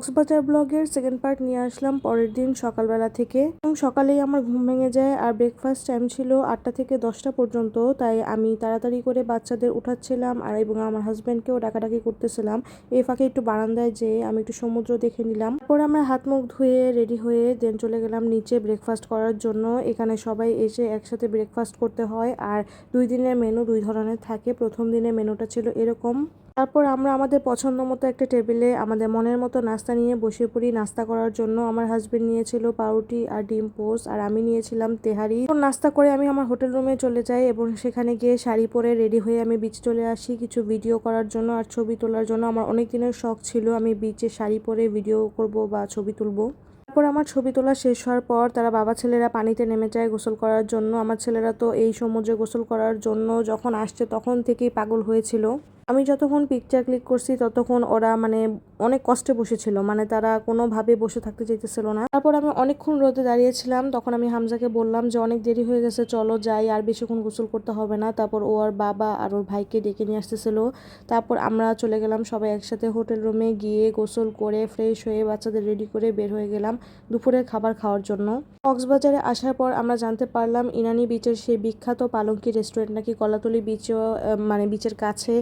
কক্সবাজার ব্লগের second part নিয়ে আসলাম পরের দিন সকালবেলা থেকে। এবং সকালেই আমার ঘুম ভেঙে যায় আর ব্রেকফাস্ট টাইম ছিল আটটা থেকে দশটা পর্যন্ত। তাই আমি তাড়াতাড়ি করে বাচ্চাদের উঠাচ্ছিলাম আর এবং আমার হাজব্যান্ডকেও ডাকাডাকি করতেছিলাম। এই ফাঁকে একটু বারান্দায় যেয়ে আমি একটু সমুদ্র দেখে নিলাম। তারপর আমরা হাত মুখ ধুয়ে রেডি হয়ে দেন চলে গেলাম নিচে ব্রেকফাস্ট করার জন্য। এখানে সবাই এসে একসাথে ব্রেকফাস্ট করতে হয় আর দুই দিনের মেনু দুই ধরনের থাকে। প্রথম দিনের মেনুটা ছিল এরকম। তারপর আমরা আমাদের পছন্দ মতো একটা টেবিলে আমাদের মনের মতো নাস্তা নিয়ে বসে পড়ি। নাস্তা করার জন্য আমার হাজবেন্ড নিয়েছিল পাউরুটি আর ডিম পোস্ট আর আমি নিয়েছিলাম তেহারি। নাস্তা করে আমি আমার হোটেল রুমে চলে যাই এবং সেখানে গিয়ে শাড়ি পরে রেডি হয়ে আমি বিচ চলে আসি কিছু ভিডিও করার জন্য আর ছবি তোলার জন্য। আমার অনেক দিনের শখ ছিল আমি বিচে শাড়ি পরে ভিডিও করব বা ছবি তুলবো। তারপর আমার ছবি তোলা শেষ হওয়ার পর তারা বাবা ছেলেরা পানিতে নেমে যায় গোসল করার জন্য। আমার ছেলেরা তো এই সমুদ্রে গোসল করার জন্য যখন আসছে তখন থেকেই পাগল হয়েছিল। আমি যতক্ষণ পিকচার ক্লিক করছি, ততক্ষণ ওরা মানে অনেক কষ্টে বসেছিল। মানে তারা কোনোভাবে বসে থাকতে চাইতেছিল না। তারপর আমি অনেকক্ষণ রোদে দাঁড়িয়েছিলাম। তখন আমি হামজাকে বললাম যে, অনেক দেরি হয়ে গেছে, চলো যাই। আর বেশিক্ষণ গোসল করতে হবে না। তারপর ও আর বাবা আর ওর ভাইকে ডেকে নিয়ে আসতেছিল। তারপর আমরা চলে গেলাম সবাই একসাথে হোটেল রুমে গিয়ে গোসল করে ফ্রেশ হয়ে বাচ্চাদের রেডি করে বের হয়ে গেলাম দুপুরের খাবার খাওয়ার জন্য। কক্সবাজারে আসার পর আমরা জানতে পারলাম ইনানি বিচের সেই বিখ্যাত পালঙ্কি রেস্টুরেন্ট নাকি কলাতলি বিচও মানে বিচের কাছে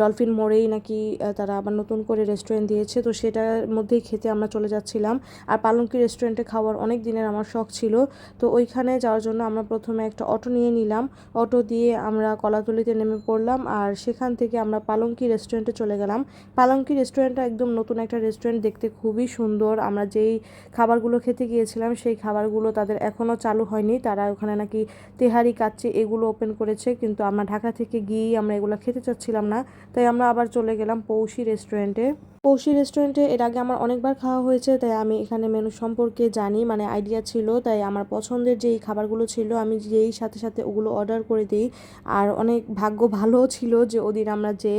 ডলফিন মোড়েই নাকি তারা আবার নতুন করে রেস্টুরেন্ট দিয়েছে। তো সেটার মধ্যেই খেতে আমরা চলে যাচ্ছিলাম। আর পালঙ্কি রেস্টুরেন্টে খাওয়ার অনেক দিনের আমার শখ ছিল। তো ওইখানে যাওয়ার জন্য আমরা প্রথমে একটা অটো নিয়ে নিলাম। অটো দিয়ে আমরা কলাতলিতে নেমে পড়লাম আর সেখান থেকে আমরা পালঙ্কি রেস্টুরেন্টে চলে গেলাম। পালঙ্কি রেস্টুরেন্টটা একদম নতুন একটা রেস্টুরেন্ট দেখতে খুবই সুন্দর। আমরা যেই খাবারগুলো খেতে গিয়েছিলাম, সেই খাবারগুলো তাদের এখনও চালু হয়নি। তারা ওখানে নাকি তেহারি, কাচ্চি এগুলো ওপেন করেছে। কিন্তু আমরা ঢাকা থেকে গিয়েই আমরা এগুলো খেতে চাচ্ছিলাম না। তাই আমরা আবার চলে গেলাম পৌষি রেস্টুরেন্টে পৌষি রেস্টুরেন্টে এর আগে আমার অনেকবার খাওয়া হয়েছে, তাই আমি এখানে মেনু সম্পর্কে জানি মানে আইডিয়া ছিল, তাই আমার পছন্দের যেই খাবারগুলো ছিল, আমি যেই সাথে সাথে ওগুলো অর্ডার করে দিই। আর অনেক ভাগ্য ভালো ছিল যে ওদিন আমরা যে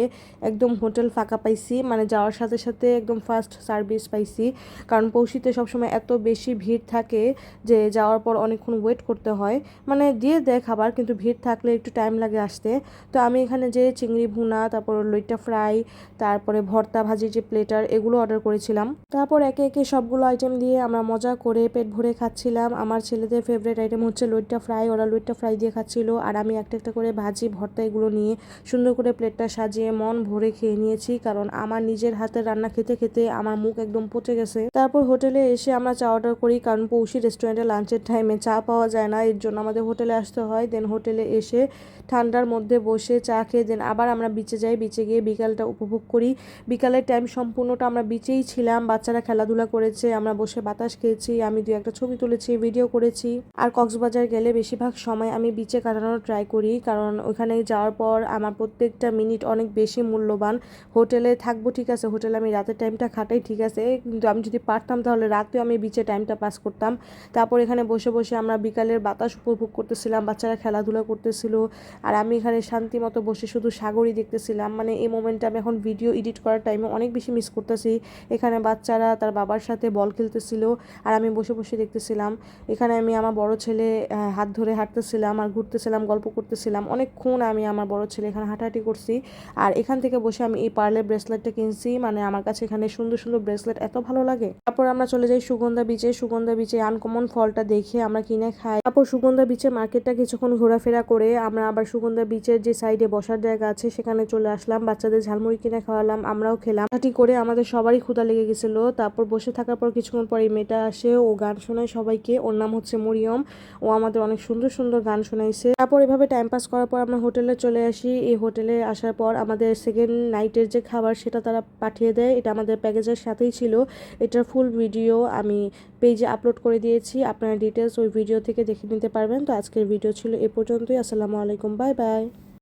একদম হোটেল ফাঁকা পাইছি মানে যাওয়ার সাথে সাথে একদম ফার্স্ট সার্ভিস পাইছি। কারণ পৌষিতে সবসময় এত বেশি ভিড় থাকে যে যাওয়ার পর অনেকক্ষণ ওয়েট করতে হয়। মানে দিয়ে দেয় খাবার কিন্তু ভিড় থাকলে একটু টাইম লাগে আসতে। তো আমি এখানে যে চিংড়ি ভুনা, তারপর লইটা ফ্রাই তারপরে ভর্তা ভাজি যে প্লেটার এগুলো অর্ডার করেছিলাম। তারপর একে একে সবগুলো আইটেম দিয়ে আমরা মজা করে পেট ভরে খাচ্ছিলাম। আমার ছেলেদের ফেভারিট আইটেম হচ্ছে লইট্টা ফ্রাই ওরা লইট্টা ফ্রাই দিয়ে খাচ্ছিল। আর আমি একটা একটা করে ভাজি, ভর্তা এগুলো নিয়ে সুন্দর করে প্লেটটা সাজিয়ে মন ভরে খেয়ে নিয়েছি। কারণ আমার নিজের হাতের রান্না খেতে খেতে আমার মুখ একদম পচে গেছে। তারপর হোটেলে এসে আমরা চা অর্ডার করি। কারণ পৌষি রেস্টুরেন্টে লাঞ্চের টাইমে চা পাওয়া যায় না। এর জন্য আমাদের হোটেলে আসতে হয়। দেন হোটেলে এসে ঠান্ডার মধ্যে বসে চা খেয়ে দেন আবার আমরা বিচে যাই। বিচে গিয়ে বিকালটা উপভোগ করি। বিকালের টাইম সম্পূর্ণটা আমরা বিচেই ছিলাম, বাচ্চারা খেলাধুলা করেছে, আমরা বসে বাতাস খেয়েছি, আমি দু একটা ছবি তুলেছি ভিডিও করেছি। আর কক্সবাজার গেলে বেশিরভাগ সময় আমি বিচে কাটানোর ট্রাই করি, কারণ ওখানে যাওয়ার পর আমার প্রত্যেকটা মিনিট অনেক বেশি মূল্যবান। হোটেলে থাকব ঠিক আছে, হোটেলে আমি রাতের টাইমটা খাটাই ঠিক আছে, কিন্তু আমি যদি পারতাম তাহলে রাতেও আমি বিচে টাইমটা পাস করতাম। তারপর এখানে বসে বসে আমরা বিকালের বাতাস উপভোগ করতেছিলাম, বাচ্চারা খেলাধুলা করতেছিল, আর আমি এখানে শান্তি মতো বসে শুধু সাগরই দেখতেছিলাম মানে এই মোমেন্টটা আমি এখন ভিডিও এডিট করার টাইমে অনেক বেশি মিস করতেছি। এখানে বাচ্চারা তার বাবার সাথে বল খেলতেছিল আর আমি বসে বসে দেখতেছিলাম। এখানে আমি আমার বড় ছেলে হাত ধরে হাঁটতেছিলাম আর ঘুরতেছিলাম, গল্প করতেছিলাম। অনেকক্ষণ আমি আমার বড় ছেলে এখানে হাঁটাহাঁটি করছি। আর এখান থেকে বসে আমি এই পার্লের ব্রেসলেটটা কিনছি। মানে আমার কাছে এখানে সুন্দর সুন্দর ব্রেসলেট এত ভালো লাগে। তারপর আমরা চলে যাই সুগন্ধা বিচে সুগন্ধা বিচে আনকমন ফলটা দেখে আমরা কিনে খাই। তারপর সুগন্ধা বিচে মার্কেটটা কিছুক্ষণ ঘোরাফেরা করে আমরা আবার সুগন্ধা বিচের যে সাইডে বসার জায়গা আছে, সেখানে চলে আসলাম। বাচ্চাদের ঝালমুড়ি কিনে খাওয়ালাম, আমরাও খেলাম। হাঁটি করে আমাদের সবারই ক্ষুদা লেগে গেছিল। তারপর বসে থাকার পর কিছুক্ষণ পর মেয়েটা আসে, ও গান শোনায় সবাইকে। ওর নাম হচ্ছে মরিয়ম। ও আমাদের অনেক সুন্দর সুন্দর গান শোনাইছে। তারপর এভাবে টাইম পাস করার পর আমরা হোটেলে চলে আসি। এই হোটেলে আসার পর আমাদের সেকেন্ড নাইটের যে খাবার সেটা তারা পাঠিয়ে দেয়। এটা আমাদের প্যাকেজের সাথেই ছিল। এটার ফুল ভিডিও আমি পেজে আপলোড করে দিয়েছি। আপনারা ডিটেলস ওই ভিডিও থেকে দেখে নিতে পারবেন। তো আজকের ভিডিও ছিল এ পর্যন্তই। আসসালামু আলাইকুম। Bye bye